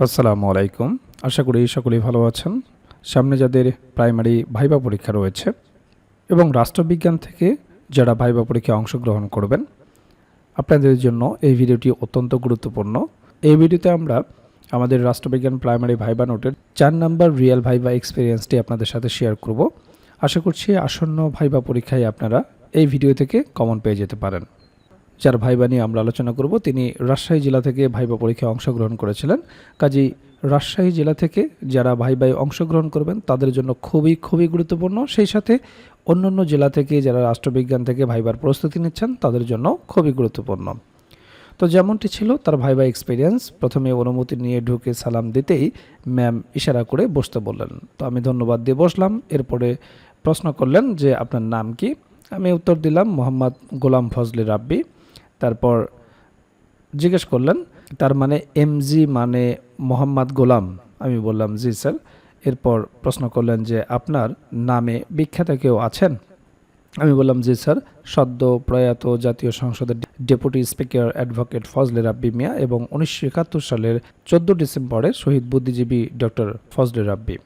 আসসালামু আলাইকুম। আশা করি সকলেই ভালো আছেন। সামনে যাদের প্রাইমারি ভাইবা পরীক্ষা রয়েছে এবং রাষ্ট্রবিজ্ঞান থেকে যারা ভাইবা পরীক্ষায় অংশগ্রহণ করবেন, আপনাদের জন্য এই ভিডিওটি অত্যন্ত গুরুত্বপূর্ণ। এই ভিডিওতে আমরা আমাদের রাষ্ট্রবিজ্ঞান প্রাইমারি ভাইবা নোটের চার নাম্বার রিয়েল ভাইবা এক্সপিরিয়েন্সটি আপনাদের সাথে শেয়ার করব। আশা করছি আসন্ন ভাইবা পরীক্ষায় আপনারা এই ভিডিও থেকে কমন পেয়ে যেতে পারেন। যার ভাইবা নিয়ে আমরা আলোচনা করব। তিনি রাজশাহী জেলা থেকে ভাইবা পরীক্ষায় অংশগ্রহণ করেছিলেন। কাজেই রাজশাহী জেলা থেকে যারা ভাইবাই অংশগ্রহণ করবেন, তাদের জন্য খুবই খুবই গুরুত্বপূর্ণ। সেই সাথে অন্যান্য জেলা থেকে যারা রাষ্ট্রবিজ্ঞান থেকে ভাইবার প্রস্তুতি নিচ্ছেন, তাদের জন্য খুবই গুরুত্বপূর্ণ। তো যেমনটি ছিল, তার ভাইবা এক্সপিরিয়েন্স প্রথমে অনুমতি নিয়ে ঢুকে সালাম দিতেই ম্যাম ইশারা করে বসতে বললেন। তো আমি ধন্যবাদ দিয়ে বসলাম। এরপরে প্রশ্ন করলেন যে, আপনার নাম কি? আমি উত্তর দিলাম, মোহাম্মদ গোলাম ফজলি রাব্বি। তারপর জিজ্ঞেস করলেন, তার মানে এমজি মানে মোহাম্মদ গোলাম। আমি বললাম, জি স্যার। এরপর প্রশ্ন করলেন যে, আপনার নামে বিখ্যাত কেউ আছেন? আমি বললাম, জি স্যার। সদ্য প্রয়াত জাতীয় সংসদের deputy speaker advocate Fazle Rabbi Miah এবং উনিশশো একাত্তর সালের চোদ্দ ডিসেম্বরে শহীদ বুদ্ধিজীবী ডক্টর ফজলে রাব্বি।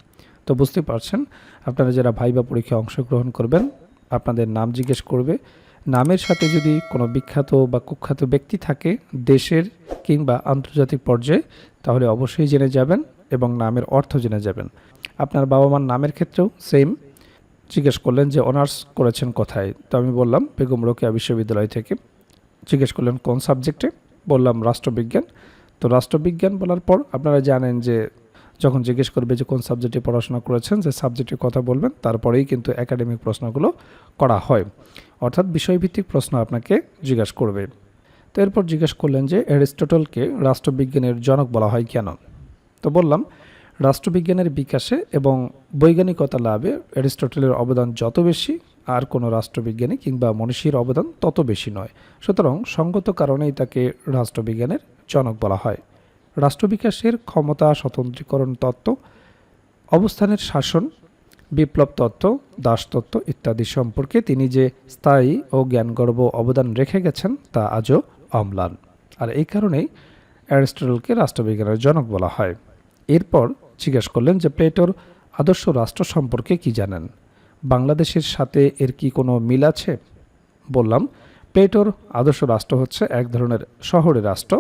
তো বুঝতে পারছেন, আপনারা যারা ভাইবা পরীক্ষায় অংশগ্রহণ করবেন, আপনাদের নাম জিজ্ঞেস করবে। নামের সাথে যদি কোনো বিখ্যাত বা কুখ্যাত ব্যক্তি থাকে দেশের কিংবা আন্তর্জাতিক পর্যায়ে, তাহলে অবশ্যই জেনে যাবেন এবং নামের অর্থ জেনে যাবেন। আপনার বাবা মার নামের ক্ষেত্রেও সেম জিজ্ঞেস করলেন যে, অনার্স করেছেন কোথায়? তো আমি বললাম, বেগম রোকেয়া বিশ্ববিদ্যালয় থেকে। জিজ্ঞেস করলেন, কোন সাবজেক্টে? বললাম, রাষ্ট্রবিজ্ঞান। তো রাষ্ট্রবিজ্ঞান বলার পর আপনারা জানেন যে যখন জিজ্ঞেস করবে যে কোন সাবজেক্টে পড়াশোনা করেছেন, যে সাবজেক্টের কথা বলবেন, তারপরেই কিন্তু একাডেমিক প্রশ্নগুলো করা হয়। অর্থাৎ বিষয়ভিত্তিক প্রশ্ন আপনাকে জিজ্ঞাসা করবে। তো এরপর জিজ্ঞেস করলেন যে অ্যারিস্টটলকে রাষ্ট্রবিজ্ঞানের জনক বলা হয় কেন? তো বললাম, রাষ্ট্রবিজ্ঞানের বিকাশে এবং বৈজ্ঞানিকতা লাভে অ্যারিস্টটলের অবদান যত বেশি, আর কোনো রাষ্ট্রবিজ্ঞানী কিংবা মনীষীর অবদান তত বেশি নয়। সুতরাং সঙ্গত কারণেই তাকে রাষ্ট্রবিজ্ঞানের জনক বলা হয়। রাষ্ট্রবিকাশের ক্ষমতা স্বতন্ত্রীকরণ তত্ত্ব, অবস্থানের শাসন, বিপ্লব তত্ত্ব দাসতত্ত্ব ইত্যাদি সম্পর্কে তিনি যে স্থায়ী ও জ্ঞানগর্ব অবদান রেখে গেছেন তা আজও অম্লান। আর এই কারণেই অ্যারিস্টটলকে রাষ্ট্রবিজ্ঞানের জনক বলা হয়। এরপর জিজ্ঞেস করলেন যে প্লেটোর আদর্শ রাষ্ট্র সম্পর্কে কি জানেন? বাংলাদেশের সাথে এর কি কোনো মিল আছে? বললাম, প্লেটোর আদর্শ রাষ্ট্র হচ্ছে এক ধরনের শহরের রাষ্ট্র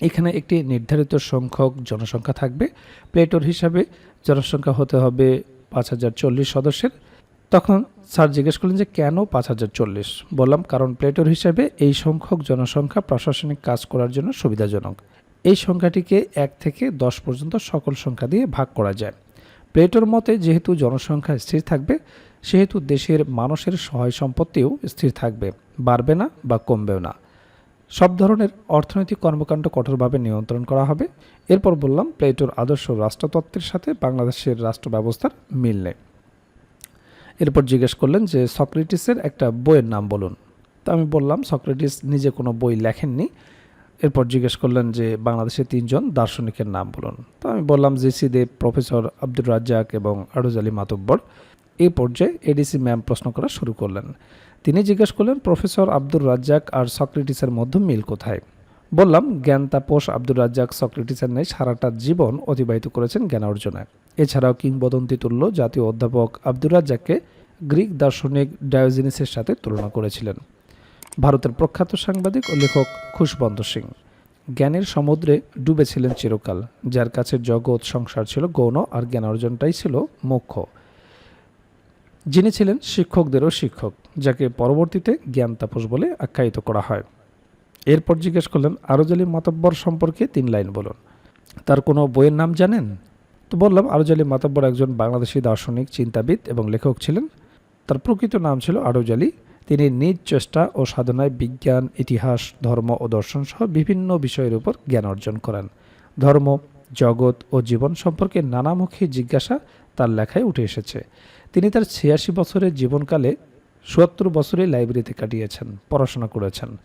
এখানে একটি নির্ধারিত সংখ্যক জনসংখ্যা থাকবে। প্লেটোর হিসাবে জনসংখ্যা হতে হবে পাঁচ হাজার চল্লিশ সদস্যের। তখন স্যার জিজ্ঞেস করলেন যে কেন পাঁচ হাজার চল্লিশ? বললাম, কারণ প্লেটোর হিসাবে এই সংখ্যক জনসংখ্যা প্রশাসনিক কাজ করার জন্য সুবিধাজনক। এই সংখ্যাটিকে এক থেকে দশ পর্যন্ত সকল সংখ্যা দিয়ে ভাগ করা যায়। প্লেটোর মতে, যেহেতু জনসংখ্যা স্থির থাকবে, সেহেতু দেশের মানুষের সহায় সম্পত্তিও স্থির থাকবে। বাড়বে না বা কমবেও না। সব ধরনের অর্থনৈতিক কর্মকাণ্ড কঠোরভাবে নিয়ন্ত্রণ করা হবে। এরপর বললাম, প্লেটোর আদর্শ রাষ্ট্রতত্ত্বের সাথে বাংলাদেশের রাষ্ট্র ব্যবস্থার মিল নেই। এরপর জিজ্ঞেস করলেন যে, সক্রেটিসের একটা বইয়ের নাম বলুন। তা আমি বললাম, সক্রেটিস নিজে কোনো বই লেখেননি। এরপর জিজ্ঞেস করলেন যে বাংলাদেশের তিনজন দার্শনিকের নাম বলুন। তো আমি বললাম, জেসি দেব, প্রফেসর আব্দুর রাজ্জাক এবং আরুজ আলী মাতব্বর। এই পর্যায়ে এডিসি ম্যাম প্রশ্ন করা শুরু করলেন। তিনি জিজ্ঞেস করলেন, প্রফেসর আব্দুর রাজ্জাক আর সক্রেটিসের মধ্যে মিল কোথায়? বললাম জ্ঞান তাপস আব্দুর রাজ্জাক সক্রেটিসের নেই, সারাটা জীবন অতিবাহিত করেছেন জ্ঞান অর্জনে। এছাড়াও কিংবদন্তি তুল্য জাতীয় অধ্যাপক আব্দুর রাজ্জাককে গ্রিক দার্শনিক ডায়োজিনিসের সাথে তুলনা করেছিলেন। ভারতের প্রখ্যাত সাংবাদিক ও লেখক খুশবন্ত সিং। জ্ঞানের সমুদ্রে ডুবেছিলেন চিরকাল, যার কাছে জগৎ, সংসার ছিল গৌণ আর জ্ঞান অর্জনটাই ছিল মুখ্য। যিনি ছিলেন শিক্ষকদেরও শিক্ষক, যাকে পরবর্তীতে জ্ঞান তাপস বলে আখ্যায়িত করা হয়। এরপর জিজ্ঞেস করলেন, আরজালি মাতব্বর সম্পর্কে তিন লাইন বলুন। তার কোনো বইয়ের নাম জানেন? তো বললাম, আরজালি মাতব্বর একজন বাংলাদেশি দার্শনিক, চিন্তাবিদ এবং লেখক ছিলেন। তার প্রকৃত নাম ছিল আরজালি। তিনি নিজ চেষ্টা ও সাধনায় বিজ্ঞান, ইতিহাস, ধর্ম ও দর্শন সহ বিভিন্ন বিষয়ের উপর জ্ঞান অর্জন করেন। ধর্ম, জগৎ ও জীবন সম্পর্কে নানামুখী জিজ্ঞাসা তার লেখায় উঠে এসেছে। তিনি তার ছিয়াশি বছরের জীবনকালে চুয়াত্তর বছরে লাইব্রেরিতে কাটিয়েছেন, পড়াশোনা করেছেন।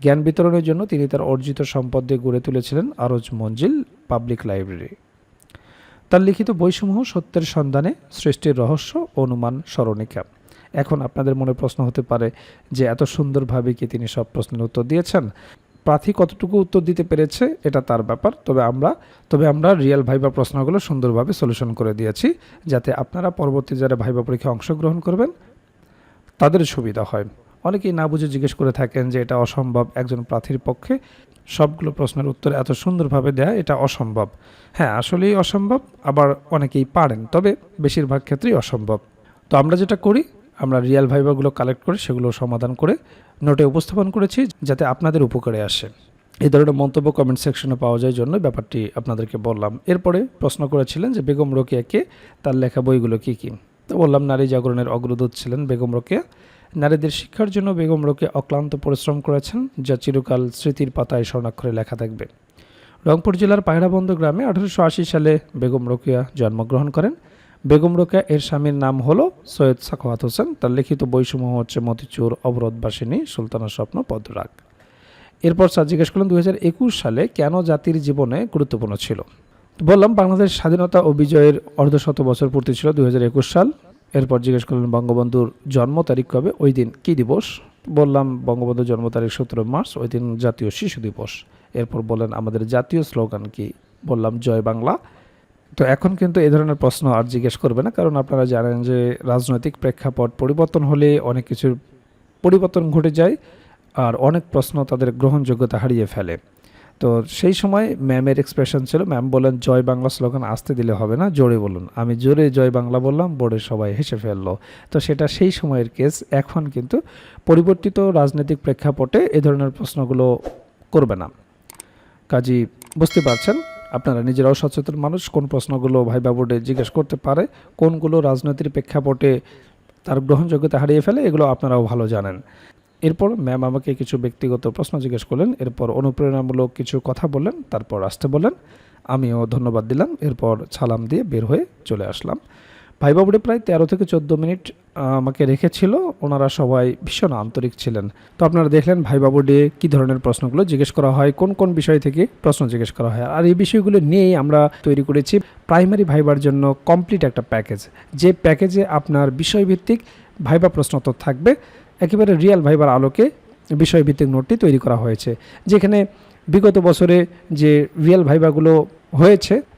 জ্ঞান বিতরণের জন্য তিনি তার অর্জিত সম্পদ দিয়ে গড়ে তুলেছিলেন আরজ মঞ্জিল পাবলিক লাইব্রেরি। তার লিখিত বইসমূহ সত্যের সন্ধানে, সৃষ্টির রহস্য, অনুমান, স্মরণিকা। এখন আপনাদের মনে প্রশ্ন হতে পারে যে এত সুন্দরভাবে কি তিনি সব প্রশ্নের উত্তর দিয়েছেন? প্রার্থী কতটুকু উত্তর দিতে পেরেছে, এটা তার ব্যাপার। তবে আমরা তবে আমরা রিয়েল ভাইবা প্রশ্নগুলো সুন্দরভাবে সলিউশন করে দিয়েছি, যাতে আপনারা পরবর্তী যারা ভাইবা পরীক্ষায় অংশগ্রহণ করবেন, তাদের সুবিধা হয়। অনেকেই না বুঝে জিজ্ঞেস করে থাকেন যে এটা অসম্ভব একজন প্রার্থীর পক্ষে। সবগুলো প্রশ্নের উত্তর এত সুন্দরভাবে দেয়া, এটা অসম্ভব। হ্যাঁ আসলেই অসম্ভব, আবার অনেকেই পারেন, তবে বেশিরভাগ ক্ষেত্রেই অসম্ভব। তো আমরা যেটা করি আমরা রিয়েল ভাইবাগুলো কালেক্ট করে সেগুলো সমাধান করে নোটে উপস্থাপন করেছি যাতে আপনাদের উপকারে আসে। এই ধরনের মন্তব্য কমেন্ট সেকশনে পাওয়া যায় জন্য ব্যাপারটি আপনাদেরকে বললাম। এরপরে প্রশ্ন করেছিলেন যে বেগম রোকেয়াকে তার লেখা বইগুলো কী কী? তো বললাম, নারী জাগরণের অগ্রদূত ছিলেন বেগম রোকেয়া। নারীদের শিক্ষার জন্য বেগম রোকেয়া অক্লান্ত পরিশ্রম করেছেন, যা চিরকাল স্মৃতির পাতায় স্বর্ণাক্ষরে লেখা থাকবে। রংপুর জেলার পায়রাবন্দ গ্রামে আঠারোশো আশি সালে বেগম রোকেয়া জন্মগ্রহণ করেন। বেগম রোকেয়া এর স্বামীর নাম হলো সৈয়দ সাখাওয়াত হোসেন। তার লিখিত বইসমূহ হচ্ছে মতিচুর, অবরোধবাসিনী সুলতানের স্বপ্ন পদ্মরাগ এরপর স্যার জিজ্ঞেস করলেন দু হাজার একুশ সালে কেন জাতির জীবনে গুরুত্বপূর্ণ ছিল? বললাম, বাংলাদেশ স্বাধীনতা ও বিজয়ের অর্ধশত বছর পূর্তি ছিল দুই হাজার একুশ সাল। এরপর জিজ্ঞেস করলেন, বঙ্গবন্ধুর জন্ম তারিখ কবে? ওই দিন কী দিবস? বললাম, বঙ্গবন্ধুর জন্ম তারিখ সতেরো মার্চ, ওই দিন জাতীয় শিশু দিবস। এরপর বললেন, আমাদের জাতীয় স্লোগান কি? বললাম, জয় বাংলা। তো এখন কিন্তু এ ধরনের প্রশ্ন আর জিজ্ঞেস করবে না, কারণ আপনারা জানেন যে রাজনৈতিক প্রেক্ষাপট পরিবর্তন হলে অনেক কিছুর পরিবর্তন ঘটে যায় আর অনেক প্রশ্ন তাদের গ্রহণযোগ্যতা হারিয়ে ফেলে। তো সেই সময় ম্যামের এক্সপ্রেশন ছিল, ম্যাম বলেন জয় বাংলা স্লোগান আসতে দিলে হবে না, জোরে বলুন। আমি জোরে জয় বাংলা বললাম বোর্ডের সবাই হেসে ফেলল। তো সেটা সেই সময়ের কেস এখন কিন্তু পরিবর্তিত রাজনৈতিক প্রেক্ষাপটে এ ধরনের প্রশ্নগুলো করবে না। কাজী, বুঝতে পারছেন? আপনারা নিজেরাও সচেতন মানুষ, কোন প্রশ্নগুলো ভাইবা বোর্ডে জিজ্ঞেস করতে পারে, কোনগুলো রাজনৈতিক প্রেক্ষাপটে তার গ্রহণযোগ্যতা হারিয়ে ফেলে, এগুলো আপনারাও ভালো জানেন। এরপর ম্যাম আমাকে কিছু ব্যক্তিগত প্রশ্ন জিজ্ঞেস করলেন, এরপর অনুপ্রেরণামূলক কিছু কথা বললেন, তারপর আসতে বললেন। আমিও ধন্যবাদ দিলাম, এরপর ছালাম দিয়ে বের হয়ে চলে আসলাম। ভাইবা প্রায় তেরো থেকে চোদ্দ মিনিট আমাকে রেখেছিল। ওনারা সবাই ভীষণ আন্তরিক ছিলেন। তো আপনারা দেখলেন ভাইবা বোর্ডে কী ধরনের প্রশ্নগুলো জিজ্ঞেস করা হয়, কোন কোন বিষয় থেকে প্রশ্ন জিজ্ঞেস করা হয়। আর এই বিষয়গুলো নিয়েই আমরা তৈরি করেছি প্রাইমারি ভাইবার জন্য কমপ্লিট একটা প্যাকেজ। যে প্যাকেজে আপনার বিষয়ভিত্তিক ভাইবা প্রশ্ন তো থাকবে, একেবারে রিয়েল ভাইবার আলোকে বিষয়ভিত্তিক নোটটি তৈরি করা হয়েছে। যেখানে বিগত বছরে যে রিয়েল ভাইবাগুলো হয়েছে